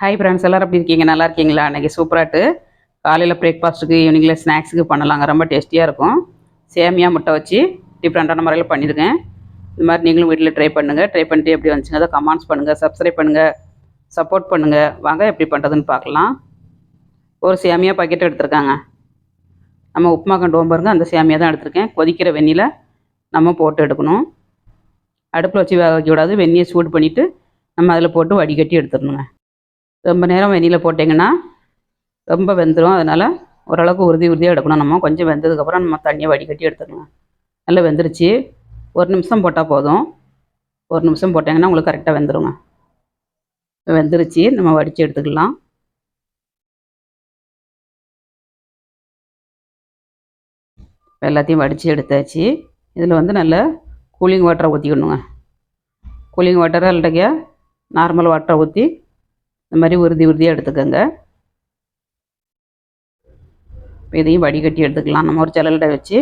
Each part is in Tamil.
ஹாய் ஃப்ரெண்ட்ஸ் எல்லோரும் எப்படி இருக்கீங்க? நல்லா இருக்கீங்களா? அன்றைக்கி சூப்பராட்டு காலையில் பிரேக்ஃபாஸ்ட்டுக்கு ஈவினிங்கில் ஸ்நாக்ஸுக்கு பண்ணலாங்க. ரொம்ப டேஸ்டியாக இருக்கும். சேமியா முட்டை வச்சு டிஃப்ரெண்ட்டான முறையில் பண்ணியிருக்கேன். இந்த மாதிரி நீங்களும் வீட்டில் ட்ரை பண்ணுங்கள் ட்ரை பண்ணிட்டு எப்படி வந்துச்சுங்க அதை கமெண்ட்ஸ் பண்ணுங்கள் சப்ஸ்கிரைப் பண்ணுங்கள் சப்போர்ட் பண்ணுங்கள் வாங்க எப்படி பண்ணுறதுன்னு பார்க்கலாம். ஒரு சேமியா பாக்கெட் எடுத்திருக்காங்க. நம்ம உப்புமா கண்டு பாருங்க. அந்த சேமியா தான் எடுத்திருக்கேன். கொதிக்கிற வெந்நியில் நம்ம போட்டு எடுக்கணும். அடுப்பில் வச்சு வேக வைக்கக்கூடாது. வெந்நியை சூடு பண்ணிவிட்டு நம்ம அதில் போட்டு வடிகட்டி எடுத்துடணுங்க. ரொம்ப நேரம் வெந்நியில் போட்டிங்கன்னா ரொம்ப வெந்துடும் அதனால் ஓரளவுக்கு உறுதி உறுதியாக எடுக்கணும். நம்ம கொஞ்சம் வெந்ததுக்கப்புறம் நம்ம தண்ணியை வடிகட்டி எடுத்துக்கலாம் நல்லா வெந்துருச்சு. ஒரு நிமிஷம் போட்டால் போதும். ஒரு நிமிஷம் போட்டிங்கன்னா உங்களுக்கு கரெக்டாக வெந்துடுங்க வெந்துருச்சு. நம்ம வடித்து எடுத்துக்கலாம். எல்லாத்தையும் வடித்து எடுத்தாச்சு. இதில் வந்து நல்ல கூலிங் வாட்டரை ஊற்றிக்கணுங்க கூலிங் வாட்டரை இல்லாட்டிக்க நார்மல் வாட்டரை ஊற்றி இந்த மாதிரி உறுதி உறுதியாக எடுத்துக்கோங்க. இதையும் வடிகட்டி எடுத்துக்கலாம். நம்ம ஒரு ஜல்லடை வச்சு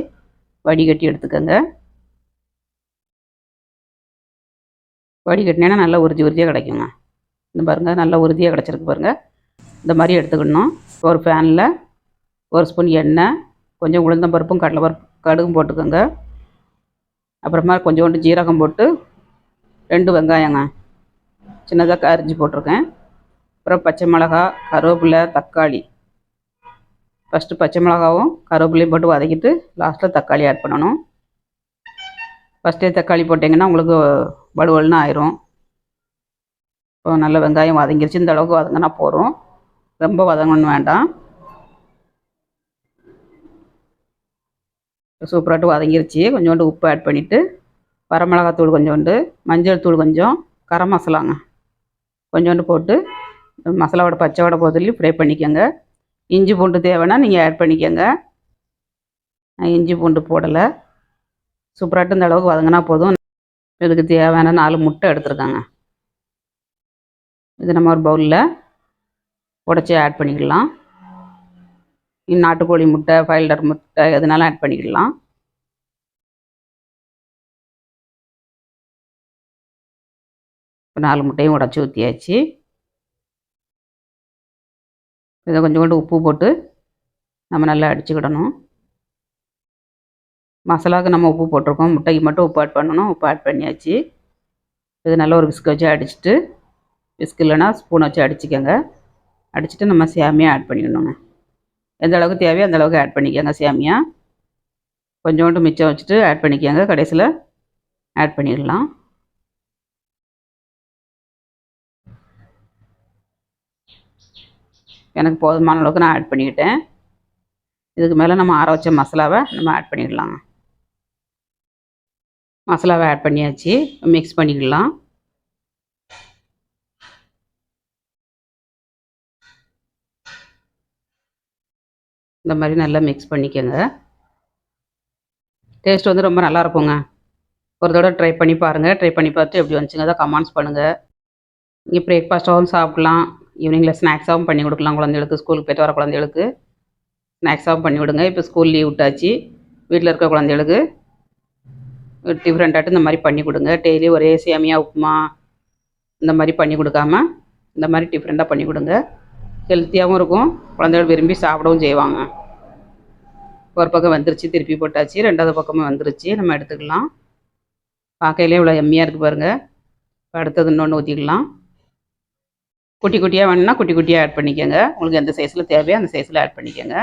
வடிகட்டி எடுத்துக்கோங்க. வடிகட்டினா நல்லா உறுதி உறுதியாக கிடைக்குங்க. இந்த பாருங்கள் நல்லா உறுதியாக கிடச்சிருக்கு பாருங்கள் இந்த மாதிரி எடுத்துக்கணும். ஒரு ஃபேனில் ஒரு ஸ்பூன் எண்ணெய் கொஞ்சம் உளுந்தம்பருப்பும் கடலைப்பருப்பு கடுகும் போட்டுக்கோங்க. அப்புறமா கொஞ்சோண்டு ஜீரகம் போட்டு ரெண்டு வெங்காயங்க. சின்னதாக அரிஞ்சு போட்டிருக்கேன். அப்புறம் பச்சை மிளகா கருவேப்பிலை தக்காளி. ஃபஸ்ட்டு பச்சை மிளகாவும் கருவேப்பிலையும் போட்டு வதக்கிட்டு லாஸ்ட்டில் தக்காளி ஆட் பண்ணணும். ஃபஸ்ட்டே தக்காளி போட்டிங்கன்னா உங்களுக்கு வலுவல்னு ஆயிரும். இப்போ நல்ல வெங்காயம் வதங்கிருச்சு. இந்த அளவுக்கு வதங்கினா போதும். ரொம்ப வதங்கணும்னு வேண்டாம். சூப்பராட்டு வதங்கிருச்சு. கொஞ்சோண்டு உப்பு ஆட் பண்ணிவிட்டு வரமிளகாத்தூள் கொஞ்சோண்டு மஞ்சள் தூள் கொஞ்சம் கரம் மசாலாங்க. கொஞ்சோண்டு போட்டு மசாலாவோட பச்சை வடை போதிலையும் ஃப்ரை பண்ணிக்கோங்க. இஞ்சி பூண்டு தேவைன்னா நீங்கள் ஆட் பண்ணிக்கோங்க. நான் இஞ்சி பூண்டு போடலை. சூப்பராட்டு இந்த அளவுக்கு வதங்கினா போதும். இதுக்கு தேவையான நாலு முட்டை எடுத்துருக்காங்க. இது நம்ம ஒரு பவுலில் உடச்சி ஆட் பண்ணிக்கலாம். நாட்டுக்கோழி முட்டை ஃபைல்டர் முட்டை எதுனாலும் ஆட் பண்ணிக்கலாம். நாலு முட்டையும் உடச்சி ஊற்றியாச்சு இதை கொஞ்சோண்டு உப்பு போட்டு நம்ம நல்லா அடிச்சுக்கிடணும். மசாலாவுக்கு நம்ம உப்பு போட்டிருக்கோம். முட்டைக்கு மட்டும் உப்பு ஆட் பண்ணணும். உப்பு ஆட் பண்ணியாச்சு. இது நல்லா ஒரு பிஸ்கு வச்சு அடிச்சுட்டு விஸ்க் இல்லைன்னா ஸ்பூன் வச்சு அடிச்சுக்கோங்க. அடிச்சுட்டு நம்ம சேமியா ஆட் பண்ணிக்கணுங்க எந்த அளவுக்கு தேவையோ அந்த அளவுக்கு ஆட் பண்ணிக்கோங்க சேமியா. கொஞ்சோண்டு மிச்சம் வச்சுட்டு ஆட் பண்ணிக்கோங்க. கடைசியில் ஆட் பண்ணிடலாம். எனக்கு போதுமான அளவுக்கு நான் ஆட் பண்ணிக்கிட்டேன். இதுக்கு மேலே நம்ம ஆற வச்ச மசாலாவை நம்ம ஆட் பண்ணிடலாங்க மசாலாவை ஆட் பண்ணியாச்சு. மிக்ஸ் பண்ணிக்கலாம். இந்த மாதிரி நல்லா மிக்ஸ் பண்ணிக்கோங்க. டேஸ்ட் வந்து ரொம்ப நல்லா இருக்குங்க. ஒரு தடவை ட்ரை பண்ணி பாருங்கள் ட்ரை பண்ணி பார்த்து எப்படி வந்துச்சுங்க அதை கமெண்ட்ஸ் பண்ணுங்கள் இங்கே பிரேக்ஃபாஸ்ட்டாகவும் சாப்பிட்லாம். ஈவினிங்கில் ஸ்நாக்ஸாகவும் பண்ணி கொடுக்கலாம். குழந்தைகளுக்கு ஸ்கூலுக்கு போய்ட்டு வர குழந்தைகளுக்கு ஸ்நாக்ஸாகவும் பண்ணி விடுங்க இப்போ ஸ்கூல் லீவ் விட்டாச்சு. வீட்டில் இருக்க குழந்தைகளுக்கு டிஃப்ரெண்ட்டாட்டு இந்த மாதிரி பண்ணி கொடுங்க. டெய்லி ஒரே சேமியா உப்புமா இந்த மாதிரி பண்ணி கொடுக்காம இந்த மாதிரி டிஃப்ரெண்ட்டாக பண்ணி கொடுங்க. ஹெல்த்தியாகவும் இருக்கும். குழந்தைகள் விரும்பி சாப்பிடவும் செய்வாங்க. ஒரு பக்கம் வந்துருச்சு திருப்பி போட்டாச்சு. ரெண்டாவது பக்கமும் வந்துருச்சு. நம்ம எடுத்துக்கலாம். பார்க்கையிலே இவ்வளோ எம்மியாக இருக்குது பாருங்கள் இப்போ அடுத்தது இன்னொன்று ஊற்றிக்கலாம் குட்டி குட்டியாக வேணும்னா குட்டி குட்டியாக ஆட் பண்ணிக்கோங்க. உங்களுக்கு எந்த சைஸில் தேவையோ அந்த சைஸில் ஆட் பண்ணிக்கோங்க.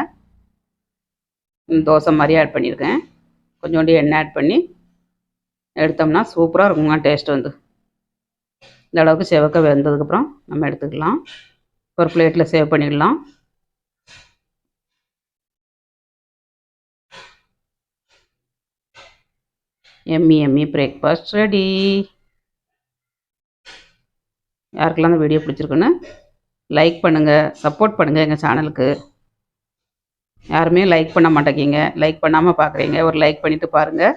தோசை மாதிரி ஆட் பண்ணியிருக்கேன் கொஞ்சோண்டு எண்ணெய் ஆட் பண்ணி எடுத்தோம்னா சூப்பராக இருக்குங்க டேஸ்ட் வந்து. இந்த அளவுக்கு செவக்க வெந்ததுக்கப்புறம் நம்ம எடுத்துக்கலாம். ஒரு பிளேட்டில் சேவ் பண்ணிடலாம் எம்மி எம்மி பிரேக்ஃபாஸ்ட் ரெடி யாருக்கெல்லாம் இந்த வீடியோ பிடிச்சிருக்குன்னு லைக் பண்ணுங்கள் சப்போர்ட் பண்ணுங்கள் எங்கள் சேனலுக்கு யாருமே லைக் பண்ண மாட்டேங்கிங்க. லைக் பண்ணாமல் பார்க்குறீங்க ஒரு லைக் பண்ணிவிட்டு பாருங்கள்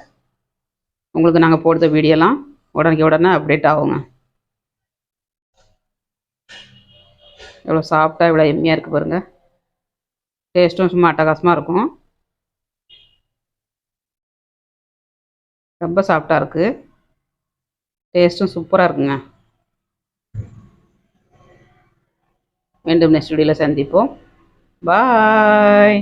உங்களுக்கு நாங்கள் போடுற வீடியோலாம் உடனே உடனே அப்டேட் ஆகுங்க. எவ்வளோ சாஃப்டாக இவ்வளோ எம்மியாக இருக்குது பாருங்கள் டேஸ்ட்டும் சும்மா அட்டகாசமாக இருக்கும். ரொம்ப சாஃப்டாக இருக்குது டேஸ்ட்டும் சூப்பராக இருக்குங்க. மீண்டும் நெக்ஸ்ட் வீடியோவில் சந்திப்போம் பாய்